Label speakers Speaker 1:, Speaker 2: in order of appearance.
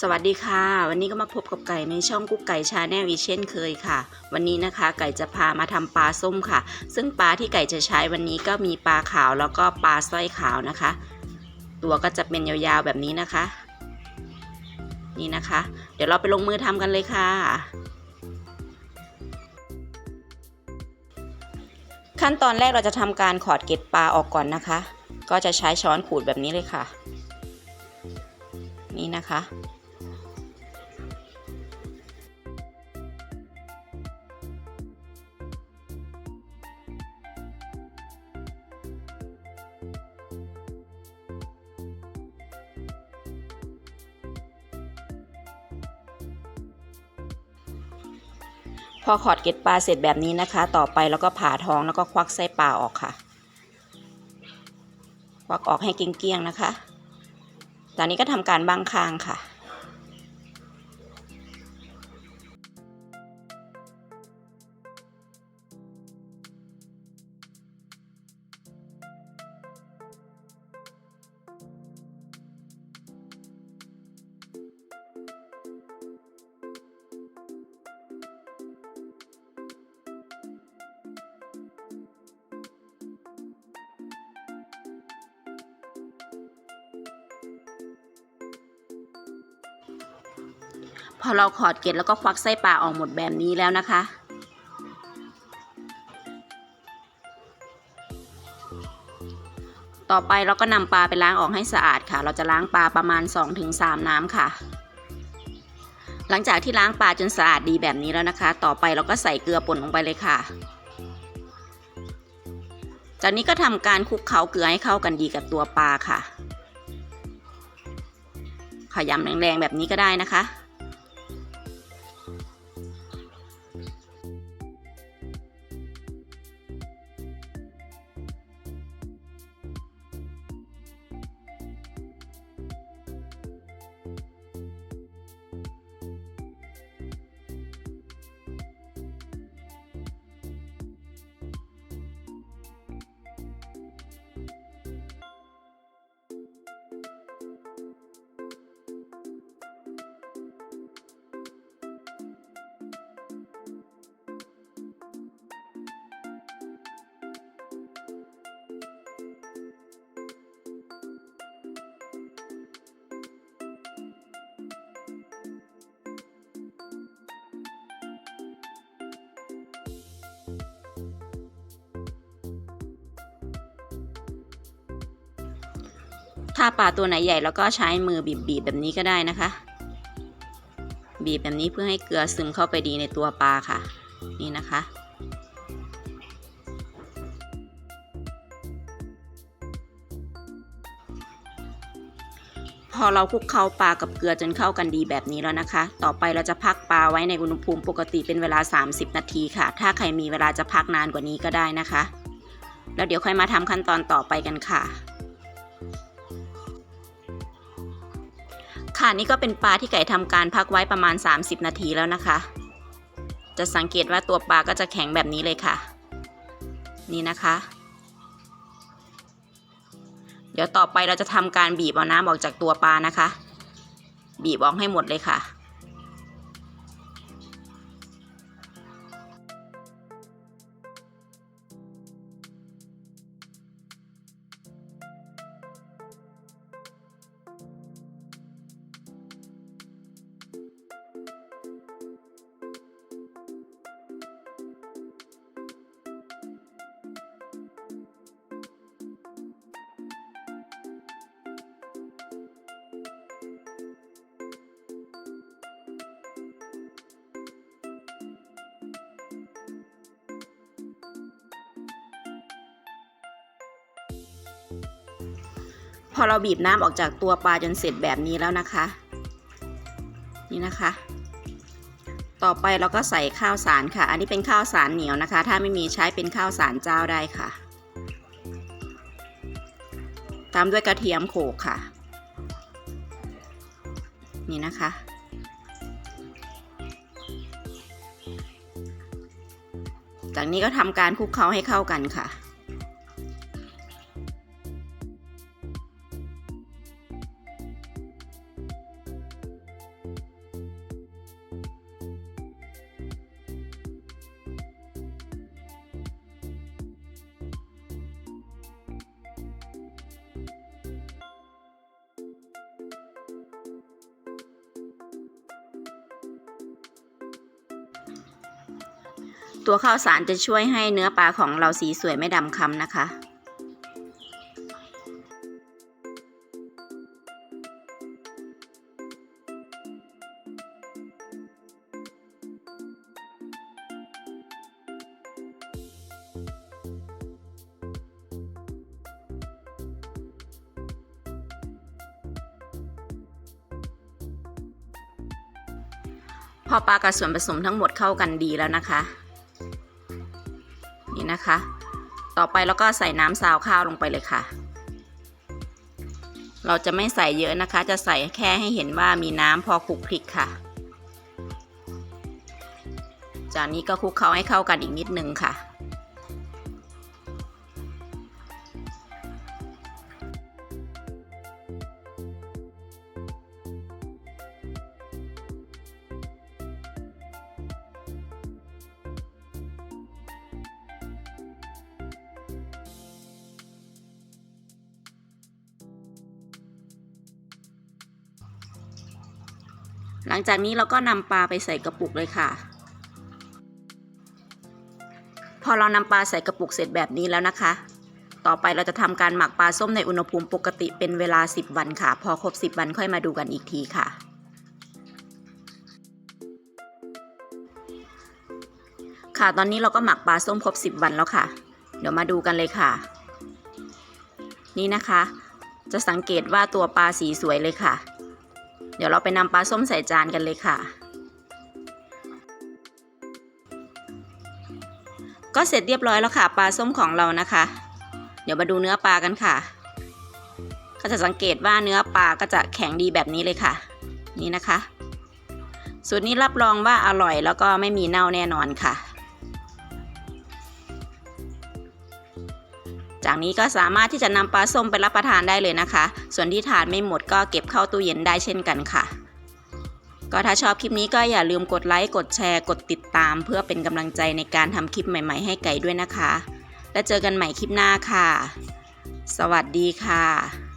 Speaker 1: สวัสดีค่ะ วันนี้ก็มาพบกับไก่ในช่องกุ๊กไก่ชาแนลอีเช่นเคยค่ะ วันนี้นะคะ ไก่จะพามาทำปลาส้มค่ะ ซึ่งปลาที่ไก่จะใช้วันนี้ก็มีปลาขาวแล้วก็ปลาสร้อยขาวนะคะ ตัวก็จะเป็นยาวๆแบบนี้นะคะ นี่นะคะ เดี๋ยวเราไปลงมือทำกันเลยค่ะ ขั้นตอนแรกเราจะทำการขอดเกล็ดปลาออกก่อนนะคะ ก็จะใช้ช้อนขูดแบบนี้เลยค่ะ นี่นะคะ พอขอดเกล็ดปลาเสร็จแบบนี้นะคะ ต่อไปแล้วก็ผ่าท้องแล้วก็ควักไส้ปลาออกค่ะ ควักออกให้เกลี้ยงๆนะคะ ตอนนี้ก็ทำการบางคางค่ะ พอเราขอดเกล็ดแล้วก็ควักไส้ปลาออกหมดแบบนี้แล้วนะคะ ต่อไปเราก็นำปลาไปล้างออกให้สะอาดค่ะ เราจะล้างปลาประมาณ 2-3 น้ำค่ะ หลังจากที่ล้างปลาจนสะอาดดีแบบนี้แล้วนะคะ ต่อไปเราก็ใส่เกลือป่นลงไปเลยค่ะจากนี้ก็ทำการคลุกเคล้าเกลือให้เข้ากันดีกับตัวปลาค่ะขยำแรงๆแบบนี้ก็ได้นะคะ ถ้าปลาตัวไหนใหญ่แล้วก็ใช้มือบีบๆแบบนี้ก็ได้นะคะ บีบแบบนี้เพื่อให้เกลือซึมเข้าไปดีในตัวปลาค่ะ นี่นะคะพอเราคลุกเคล้าปลากับเกลือจนเข้ากันดีแบบนี้แล้วนะคะ ต่อไปเราจะพักปลาไว้ในอุณหภูมิปกติเป็นเวลา 30 นาทีค่ะ ถ้าใครมีเวลาจะพักนานกว่านี้ก็ได้นะคะ แล้วเดี๋ยวค่อยมาทำขั้นตอนต่อไปกันค่ะ ค่ะนี่ก็เป็นปลาที่ไก่ทำการพักไว้ประมาณ 30 นาทีแล้วนะคะ จะสังเกตว่าตัวปลาก็จะแข็งแบบนี้เลยค่ะ นี่นะคะ เดี๋ยวต่อไปเราจะทำการบีบเอาน้ำออกจากตัวปลานะคะ บีบออกให้หมดเลยค่ะ พอเราบีบน้ำออกจากตัวปลาจนเสร็จแบบนี้แล้วนะคะ นี่นะคะ ต่อไปเราก็ใส่ข้าวสารค่ะ อันนี้เป็นข้าวสารเหนียวนะคะ ถ้าไม่มีใช้เป็นข้าวสารเจ้าได้ค่ะ ตามด้วยกระเทียมโขลกค่ะ นี่นะคะจากนี้ก็ทำการคลุกเคล้าให้เข้ากันค่ะ ตัวข้าวสารจะช่วยให้เนื้อปลาของเราสีสวยไม่ดำคล้ำนะคะพอปลากับส่วนผสมทั้งหมดเข้ากันดีแล้วนะคะ นะคะ ต่อไปเราก็ใส่น้ำซาวข้าวลงไปเลยค่ะ เราจะไม่ใส่เยอะนะคะ จะใส่แค่ให้เห็นว่ามีน้ำพอคลุกคลิกค่ะ จากนี้ก็คลุกเคล้าให้เข้ากันอีกนิดนึงค่ะ หลังจากนี้เราก็นำปลาไปใส่กระปุกเลยค่ะ พอเรานำปลาใส่กระปุกเสร็จแบบนี้แล้วนะคะ ต่อไปเราจะทำการหมักปลาส้มในอุณหภูมิปกติเป็นเวลา 10 วันค่ะ พอครบ 10 วันค่อยมาดูกันอีกทีค่ะค่ะตอนนี้เราก็หมักปลาส้มครบ 10 วันแล้วค่ะ เดี๋ยวมาดูกันเลยค่ะ นี่นะคะ จะสังเกตว่าตัวปลาสีสวยเลยค่ะ เดี๋ยวเราไปนำปลาส้มใส่จานกันเลยค่ะ ก็เสร็จเรียบร้อยแล้วค่ะ ปลาส้มของเรานะคะ เดี๋ยวมาดูเนื้อปลากันค่ะ ก็จะสังเกตว่าเนื้อปลาก็จะแข็งดีแบบนี้เลยค่ะ นี่นะคะ สูตรนี้รับรองว่าอร่อยแล้วก็ไม่มีเน่าแน่นอนค่ะ จากนี้ก็สามารถที่จะนำปลาส้มไปรับประทานได้เลยนะคะ ส่วนที่ทานไม่หมดก็เก็บเข้าตู้เย็นได้เช่นกันค่ะ ก็ถ้าชอบคลิปนี้ก็อย่าลืมกดไลค์ กดแชร์ กดติดตาม เพื่อเป็นกำลังใจในการทำคลิปใหม่ ๆ ให้ไก่ด้วยนะคะ แล้วเจอกันใหม่คลิปหน้าค่ะ สวัสดีค่ะ